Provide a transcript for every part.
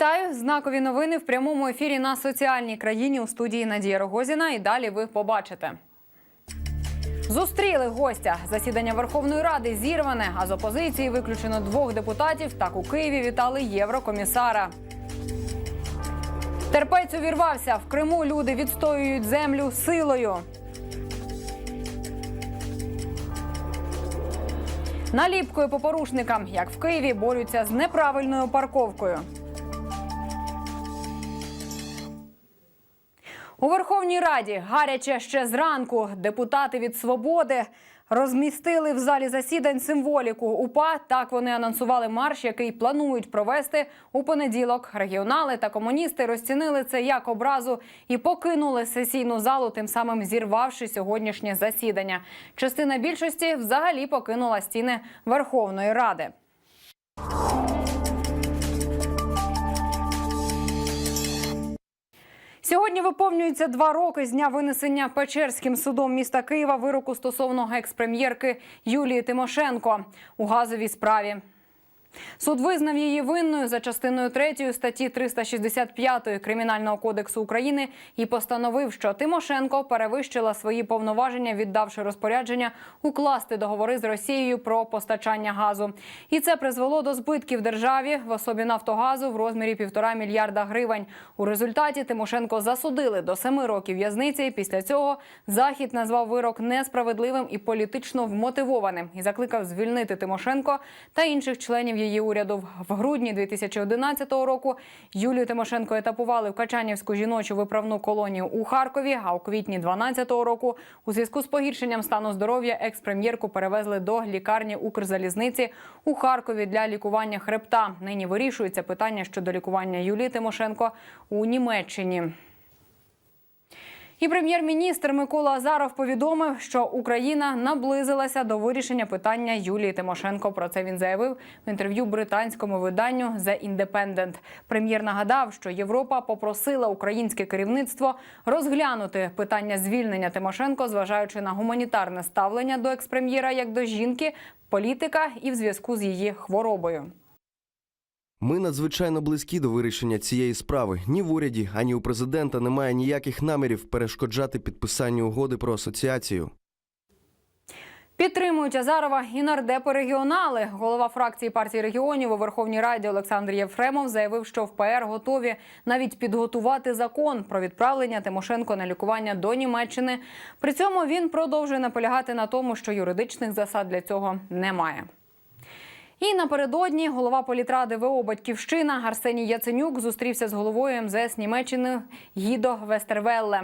Вітаю! Знакові новини в прямому ефірі на соціальній країні у студії Надія Рогозіна. І далі ви побачите. Зустріли гостя. Засідання Верховної Ради зірване, а з опозиції виключено двох депутатів. Так у Києві вітали єврокомісара. Терпець увірвався. В Криму люди відстоюють землю силою. Наліпкою по порушникам, як в Києві, борються з неправильною парковкою. У Верховній Раді гаряче ще зранку депутати від свободи розмістили в залі засідань символіку УПА. Так вони анонсували марш, який планують провести у понеділок. Регіонали та комуністи розцінили це як образу і покинули сесійну залу, тим самим зірвавши сьогоднішнє засідання. Частина більшості взагалі покинула стіни Верховної Ради. Сьогодні виповнюється два роки з дня винесення Печерським судом міста Києва вироку стосовно екс-прем'єрки Юлії Тимошенко у газовій справі. Суд визнав її винною за частиною 3 статті 365 Кримінального кодексу України і постановив, що Тимошенко перевищила свої повноваження, віддавши розпорядження укласти договори з Росією про постачання газу. І це призвело до збитків державі в особі Нафтогазу в розмірі півтора мільярда гривень. У результаті Тимошенко засудили до семи років в'язниці. Після цього захід назвав вирок несправедливим і політично вмотивованим і закликав звільнити Тимошенко та інших членів її уряду. В грудні 2011 року Юлію Тимошенко етапували в Качанівську жіночу виправну колонію у Харкові. А у квітні 2012 року у зв'язку з погіршенням стану здоров'я екс-прем'єрку перевезли до лікарні Укрзалізниці у Харкові для лікування хребта. Нині вирішується питання щодо лікування Юлії Тимошенко у Німеччині. І прем'єр-міністр Микола Азаров повідомив, що Україна наблизилася до вирішення питання Юлії Тимошенко. Про це він заявив в інтерв'ю британському виданню The Independent. Прем'єр нагадав, що Європа попросила українське керівництво розглянути питання звільнення Тимошенко, зважаючи на гуманітарне ставлення до експрем'єра як до жінки, політика і в зв'язку з її хворобою. Ми надзвичайно близькі до вирішення цієї справи. Ні в уряді, ані у президента немає ніяких намірів перешкоджати підписанню угоди про асоціацію. Підтримують Азарова і нардепи регіонали. Голова фракції партії регіонів у Верховній Раді Олександр Єфремов заявив, що в ПР готові навіть підготувати закон про відправлення Тимошенко на лікування до Німеччини. При цьому він продовжує наполягати на тому, що юридичних засад для цього немає. І напередодні голова політради ВО Батьківщина Арсеній Яценюк зустрівся з головою МЗС Німеччини Гідо Вестервелле.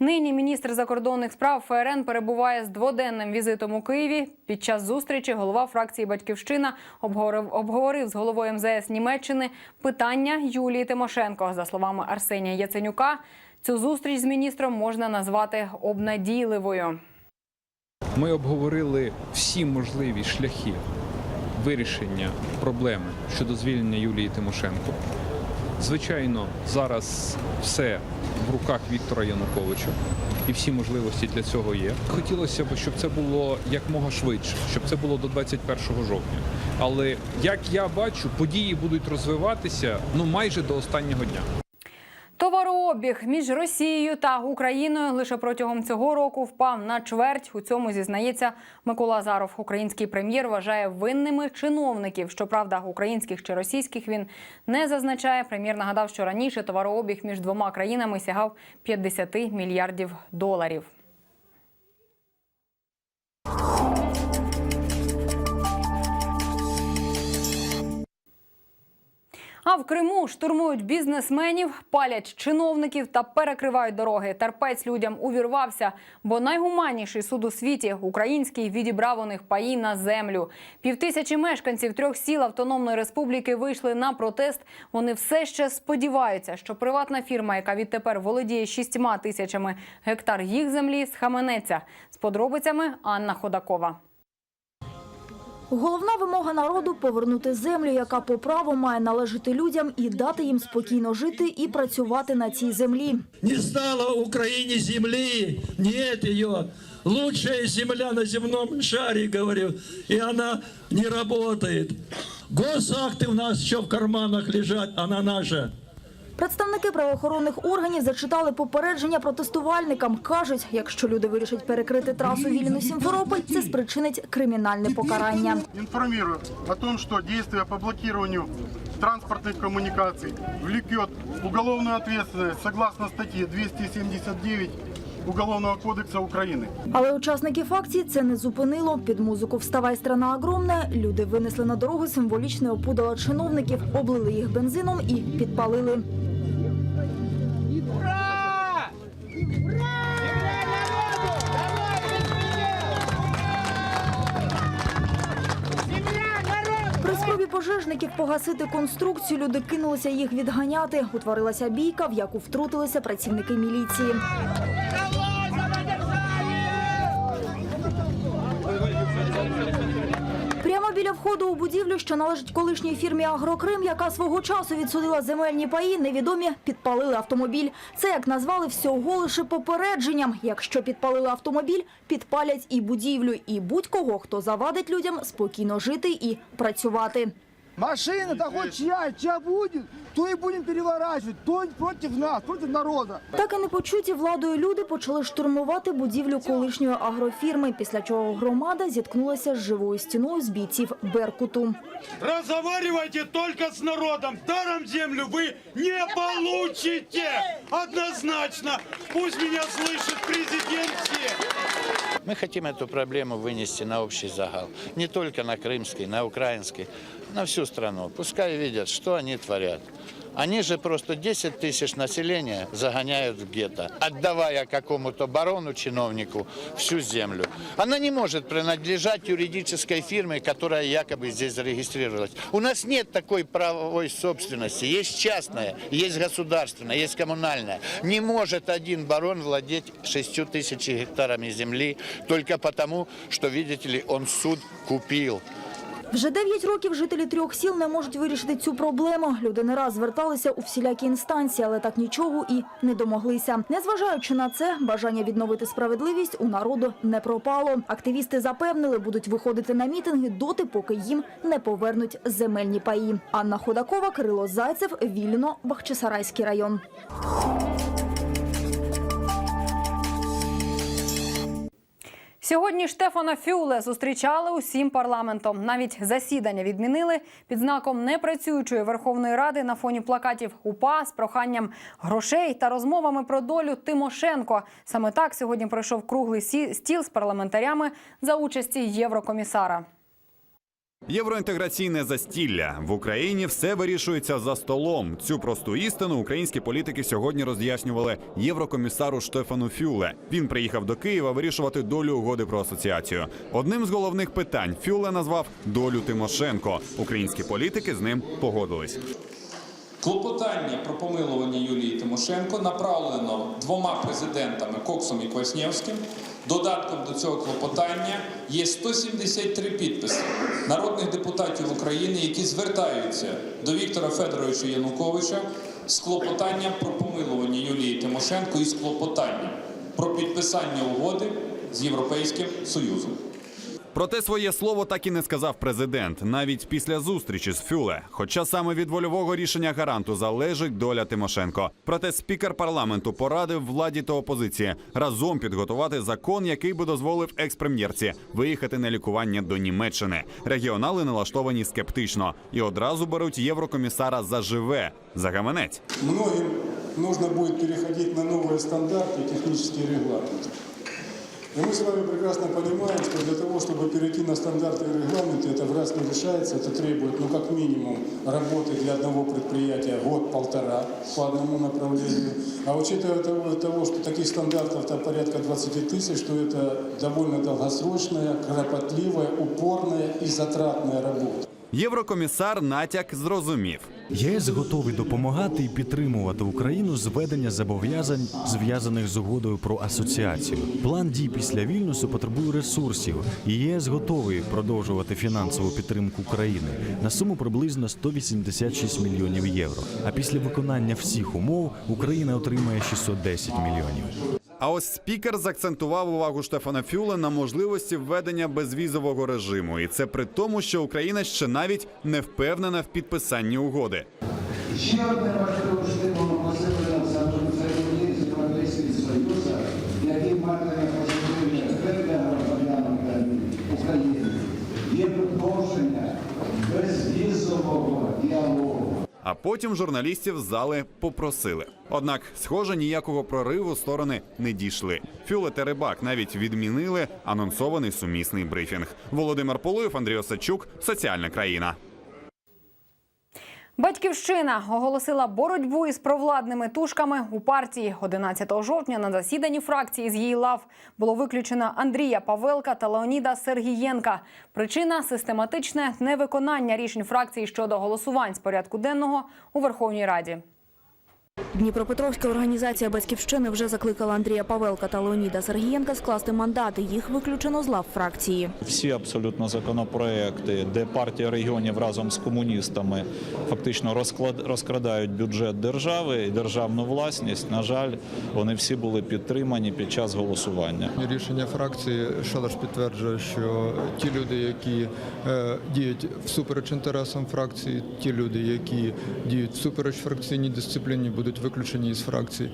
Нині міністр закордонних справ ФРН перебуває з дводенним візитом у Києві. Під час зустрічі голова фракції Батьківщина обговорив, обговорив з головою МЗС Німеччини питання Юлії Тимошенко. За словами Арсенія Яценюка, цю зустріч з міністром можна назвати обнадійливою. Ми обговорили всі можливі шляхи вирішення проблеми щодо звільнення Юлії Тимошенко. Звичайно, зараз все в руках Віктора Януковича, і всі можливості для цього є. Хотілося б, щоб це було якмога швидше, щоб це було до 21 жовтня. Але як я бачу, події будуть розвиватися ну майже до останнього дня. Товарообіг між Росією та Україною лише протягом цього року впав на чверть. У цьому зізнається Микола Заров. Український прем'єр вважає винними чиновників. Щоправда, українських чи російських він не зазначає. Прем'єр нагадав, що раніше товарообіг між двома країнами сягав 50 мільярдів доларів. А в Криму штурмують бізнесменів, палять чиновників та перекривають дороги. Терпець людям увірвався, бо найгуманніший суд у світі український відібрав у них паї на землю. Півтисячі мешканців трьох сіл автономної республіки вийшли на протест. Вони все ще сподіваються, що приватна фірма, яка відтепер володіє шістьма тисячами гектар їх землі, схаменеться. З подробицями Анна Ходакова. Головна вимога народу – повернути землю, яка по праву має належати людям і дати їм спокійно жити і працювати на цій землі. Не стало Украине земли, нет ее. Лучшая земля на земном шаре, говорю, и она не работает. Госакты у нас еще в карманах лежат, она наша. Представники правоохоронних органів зачитали попередження протестувальникам. Кажуть, якщо люди вирішать перекрити трасу Вільнюс-Сімферополь, це спричинить кримінальне покарання. Информирую о том, что действие по блокированию транспортных коммуникаций влекет уголовную ответственность согласно статье 279 Уголовного кодекса Украины. Але учасників акції це не зупинило. Під музику «Вставай, страна огромна» люди винесли на дорогу символічне опудало чиновників, облили їх бензином і підпалили. Пожежників погасити конструкцію люди кинулися їх відганяти. Утворилася бійка, в яку втрутилися працівники міліції. Прямо біля входу у будівлю, що належить колишній фірмі Агрокрим, яка свого часу відсудила земельні паї, невідомі підпалили автомобіль. Це як назвали всього лише попередженням. Якщо підпалили автомобіль, підпалять і будівлю, і будь-кого, хто завадить людям спокійно жити і працювати. Машина-то хоть чья, чья будет, то и будем переворачивать, то против нас, против народа. Так і не почуті владою люди почали штурмувати будівлю колишньої агрофірми, після чого громада зіткнулася з живою стіною з бійців Беркуту. Разговаривайте только с народом. Даром землю вы не получите. Однозначно. Пусть меня слышит президент всех. Мы хотим эту проблему вынести на общий загал. Не только на крымский, на украинский, На всю страну. Пускай видят, что они творят. Они же просто 10 тысяч населения загоняют в гетто, отдавая какому-то барону, чиновнику всю землю. Она не может принадлежать юридической фирме, которая якобы здесь зарегистрировалась. У нас нет такой правовой собственности. Есть частная, есть государственная, есть коммунальная. Не может один барон владеть 6 тысяч гектарами земли только потому, что, видите ли, он суд купил. Вже 9 років жителі трьох сіл не можуть вирішити цю проблему. Люди не раз зверталися у всілякі інстанції, але так нічого і не домоглися. Незважаючи на це, бажання відновити справедливість у народу не пропало. Активісти запевнили, будуть виходити на мітинги доти, поки їм не повернуть земельні паї. Анна Ходакова, Кирило Зайцев, Вільно, Бахчисарайський район. Сьогодні Штефана Фюле зустрічали усім парламентом. Навіть засідання відмінили під знаком непрацюючої Верховної Ради на фоні плакатів УПА з проханням грошей та розмовами про долю Тимошенко. Саме так сьогодні пройшов круглий стіл з парламентарями за участі єврокомісара. Євроінтеграційне застілля в Україні все вирішується за столом. Цю просту істину українські політики сьогодні роз'яснювали єврокомісару Штефану Фюле. Він приїхав до Києва вирішувати долю угоди про асоціацію. Одним з головних питань Фюле назвав долю Тимошенко. Українські політики з ним погодились. Клопотання про помилування Юлії Тимошенко направлено двома президентами Коксом і Кваснєвським. Додатком до цього клопотання є 173 підписи народних депутатів України, які звертаються до Віктора Федоровича Януковича з клопотанням про помилування Юлії Тимошенко і з клопотанням про підписання угоди з Європейським Союзом. Проте своє слово так і не сказав президент, навіть після зустрічі з Фюле. Хоча саме від вольового рішення гаранту залежить доля Тимошенко. Проте спікер парламенту порадив владі та опозиції разом підготувати закон, який би дозволив експрем'єрці виїхати на лікування до Німеччини. Регіонали налаштовані скептично і одразу беруть єврокомісара за живе за гаманець. Многим нужно будет переходить на новые стандарты и технические регламенты. И мы с вами прекрасно понимаем, что для того, чтобы перейти на стандарты и регламенты, это в раз не решается, это требует, ну, как минимум, работы для одного предприятия год-полтора по одному направлению. А учитывая того, того что таких стандартов-то порядка 20 тысяч, что это довольно долгосрочная, кропотливая, упорная и затратная работа. Єврокомісар натяк зрозумів. ЄС готовий допомагати і підтримувати Україну з ведення зобов'язань, зв'язаних з угодою про асоціацію. План дій після Вільнюсу потребує ресурсів, і єС готовий продовжувати фінансову підтримку України на суму приблизно 186 мільйонів євро. А після виконання всіх умов Україна отримає 610 мільйонів. А ось спікер заакцентував увагу Штефана Фюле на можливості введення безвізового режиму, і це при тому, що Україна ще навіть не впевнена в підписанні угоди. Ще одне важливе штикове посилення взаємодії з Європейським Союзом, який матиме позитивний ефект для громадян України, є продовження безвізового діалогу. А потім журналістів з зали попросили. Однак, схоже, ніякого прориву сторони не дійшли. Фюле та Рибак навіть відмінили анонсований сумісний брифінг. Володимир Полуєв, Андрій Осадчук, соціальна країна. Батьківщина оголосила боротьбу із провладними тушками у партії 11 жовтня. На засіданні фракції з її лав було виключено Андрія Павелка та Леоніда Сергієнка. Причина систематичне невиконання рішень фракції щодо голосувань з порядку денного у Верховній Раді. Дніпропетровська організація Батьківщини вже закликала Андрія Павелка та Леоніда Сергієнка скласти мандати. Їх виключено з лав фракції. Всі абсолютно законопроекти, де партія регіонів разом з комуністами фактично розклад розкрадають бюджет держави і державну власність. На жаль, вони всі були підтримані під час голосування. Рішення фракції Шалаш підтверджує, що ті люди, які е, діють всупереч інтересам фракції, ті люди, які діють всупереч фракційній дисципліні, будуть виключені із фракції.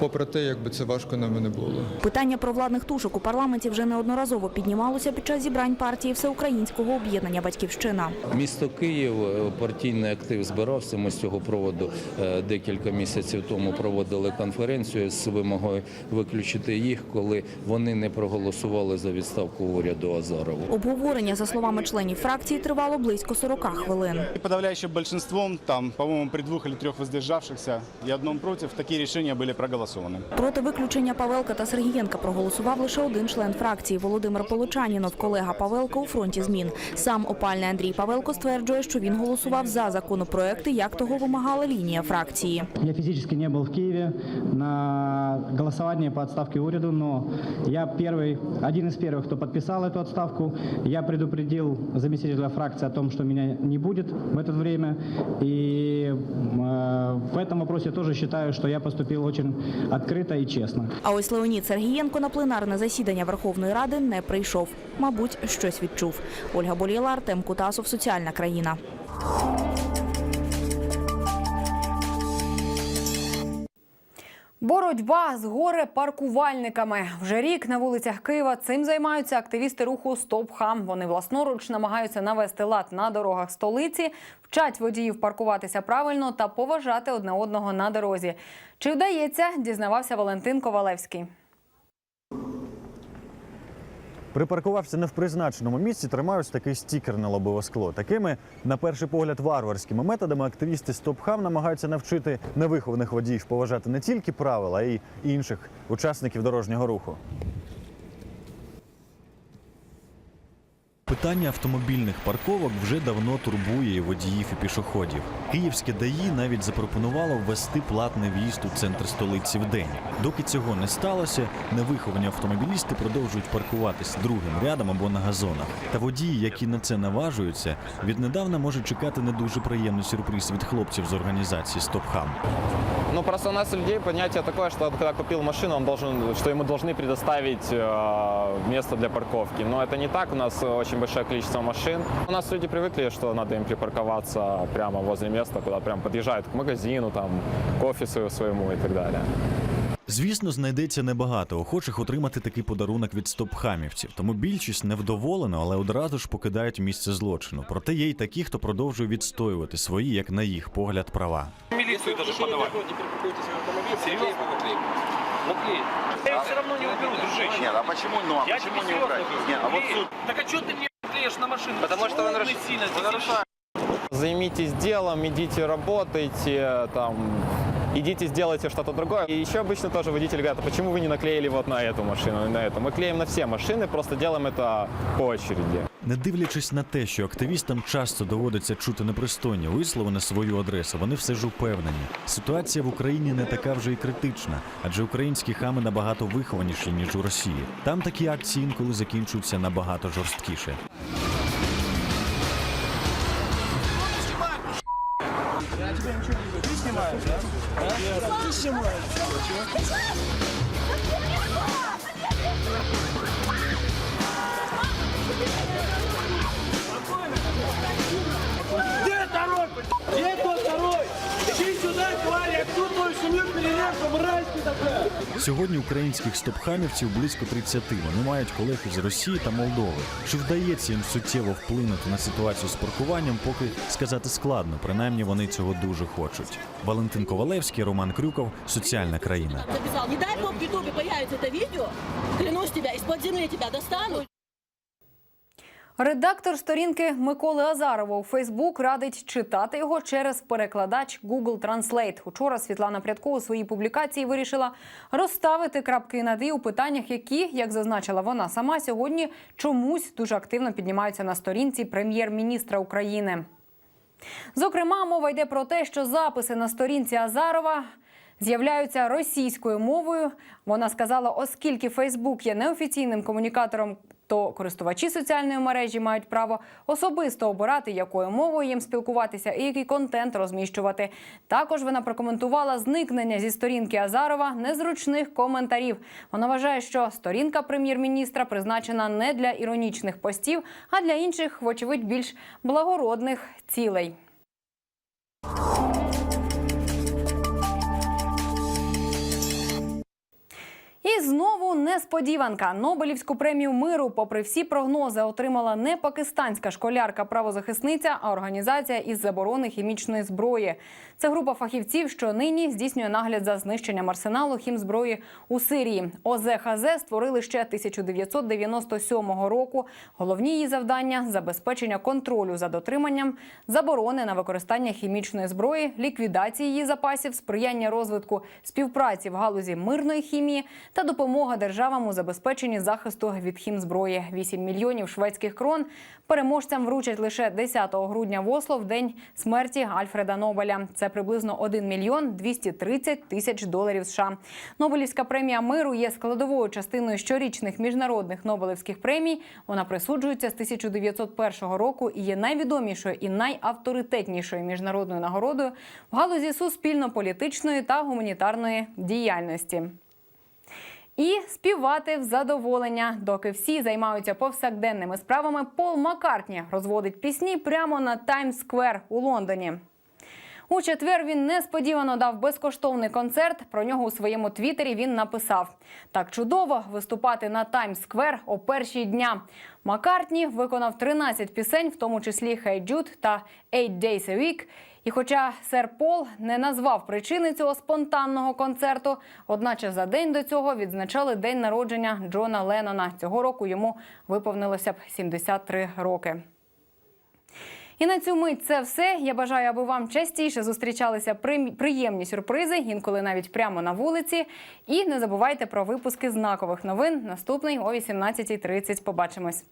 Попри те, якби це важко нам не було. Питання про владних тушок у парламенті вже неодноразово піднімалося під час зібрань партії Всеукраїнського об'єднання Батьківщина. Місто Київ, е, партійний актив збирався. Ми з цього проводу е, декілька місяців тому проводили конференцію з вимогою виключити їх, коли вони не проголосували за відставку уряду Азарова. Обговорення, за словами членів фракції, тривало близько 40 хвилин. И подавляющим большинством, там, по-моему, при двух или трех воздержавшихся и одном против, такие решения были проголосованы. Проти виключення Павелка та Сергієнка проголосував лише один член фракції Володимир Полочанінов, колега Павелка у фронті змін. Сам опальний Андрій Павелко стверджує, що він голосував за законопроекти, як того вимагала лінія фракції. Я физически не был в Киеве на голосовании по отставке уряду, но я первый, один из первых, кто подписал эту отставку. Я предупредил заместителя фракции о том, что меня не будет в это время. И э, в этом вопросе я тоже считаю, что я поступил очень открыто і чесна. А ось Леонід Сергієнко на пленарне засідання Верховної Ради не прийшов. Мабуть, щось відчув. Ольга Боліла, Артем Кутасов, Соціальна країна. Боротьба з горе паркувальниками. Вже рік на вулицях Києва цим займаються активісти руху Стоп Хам. Вони власноруч намагаються навести лад на дорогах столиці, вчать водіїв паркуватися правильно та поважати одне одного на дорозі. Чи вдається, дізнавався Валентин Ковалевський. Припаркувався не в призначеному місці, тримають такий стікер на лобове скло. Такими, на перший погляд, варварськими методами активісти Стопхам намагаються навчити невихованих водіїв поважати не тільки правила, а й інших учасників дорожнього руху. Питання автомобільних парковок вже давно турбує і водіїв і пішоходів. Київське ДАІ навіть запропонувало ввести платний в'їзд у центр столиці в день. Доки цього не сталося, невиховані автомобілісти продовжують паркуватись другим рядом або на газонах. Та водії, які на це наважуються, віднедавна можуть чекати не дуже приємний сюрприз від хлопців з організації Стопхам. Ну, просто у нас у людей понятие такое, что когда купил машину, он должен, что ему должны предоставить э, место для парковки. Но это не так, у нас очень большое количество машин. У нас люди привыкли, что надо им припарковаться прямо возле места, куда прям подъезжают к магазину, там, к офису своему и так далее. Звісно, знайдеться небагато охочих отримати такий подарунок від стопхамівців. Тому більшість невдоволена, але одразу ж покидають місце злочину. Проте є й такі, хто продовжує відстоювати свої, як на їх погляд, права. Милицию даже подавать. Серьезно? Наклеить. Я их все равно не уберу, дружище. Нет, а почему, ну, а почему не убрать? Нет, а вот тут... Так а что ты мне клеишь на машину? Потому что вы нарушаете. Займитесь делом, идите работайте, там, идите сделайте что-то другое. И еще обычно тоже водители говорят, а почему вы не наклеили вот на эту машину и на эту? Мы клеим на все машины, просто делаем это по очереди. Не дивлячись на те, що активістам часто доводиться чути непристойні вислови на свою адресу, вони все ж упевнені. Ситуація в Україні не така вже й критична, адже українські хами набагато вихованіші ніж у Росії. Там такі акції інколи закінчуються набагато жорсткіше. Ты снимаешь, да? Ты снимаешь. Сьогодні українських стопхамівців близько 30. Вони мають колег із Росії та Молдови. Чи вдається їм суттєво вплинути на ситуацію з паркуванням, поки сказати складно. Принаймні вони цього дуже хочуть. Валентин Ковалевський, Роман Крюков, соціальна країна. Не дай бог в Ютубе появится это видео, клянусь тебя, из-под земли тебя достану. Редактор сторінки Миколи Азарова у Фейсбук радить читати його через перекладач Google Translate. Учора Світлана Прядко у своїй публікації вирішила розставити крапки над «і» у питаннях, які, як зазначила вона сама, сьогодні чомусь дуже активно піднімаються на сторінці прем'єр-міністра України. Зокрема, мова йде про те, що записи на сторінці Азарова з'являються російською мовою. Вона сказала, оскільки Фейсбук є неофіційним комунікатором, то користувачі соціальної мережі мають право особисто обирати, якою мовою їм спілкуватися і який контент розміщувати. Також вона прокоментувала зникнення зі сторінки Азарова незручних коментарів. Вона вважає, що сторінка прем'єр-міністра призначена не для іронічних постів, а для інших, вочевидь, більш благородних цілей. І знову несподіванка. Нобелівську премію миру, попри всі прогнози, отримала не пакистанська школярка-правозахисниця, а організація із заборони хімічної зброї. Це група фахівців, що нині здійснює нагляд за знищенням арсеналу хімзброї у Сирії. ОЗХЗ створили ще 1997 року. Головні її завдання забезпечення контролю за дотриманням, заборони на використання хімічної зброї, ліквідації її запасів, сприяння розвитку співпраці в галузі мирної хімії та допомога державам у забезпеченні захисту від хімзброї. 8 мільйонів шведських крон переможцям вручать лише 10 грудня в Осло в день смерті Альфреда Нобеля. Це приблизно 1 мільйон 230 тисяч доларів США. Нобелівська премія миру є складовою частиною щорічних міжнародних Нобелівських премій. Вона присуджується з 1901 року і є найвідомішою і найавторитетнішою міжнародною нагородою в галузі суспільно-політичної та гуманітарної діяльності. І співати в задоволення, доки всі займаються повсякденними справами. Пол Маккартні розводить пісні прямо на Таймс-сквер у Лондоні. У четвер він несподівано дав безкоштовний концерт. Про нього у своєму твіттері він написав: так чудово виступати на Таймс-сквер о першій дня. Маккартні виконав 13 пісень, в тому числі «Hey Jude» та «Eight Days a Week». І хоча сер Пол не назвав причини цього спонтанного концерту, одначе за день до цього відзначали день народження Джона Леннона. Цього року йому виповнилося б 73 роки. І на цю мить це все. Я бажаю, аби вам частіше зустрічалися при- приємні сюрпризи, інколи навіть прямо на вулиці. І не забувайте про випуски знакових новин. Наступний о 18.30. Побачимось.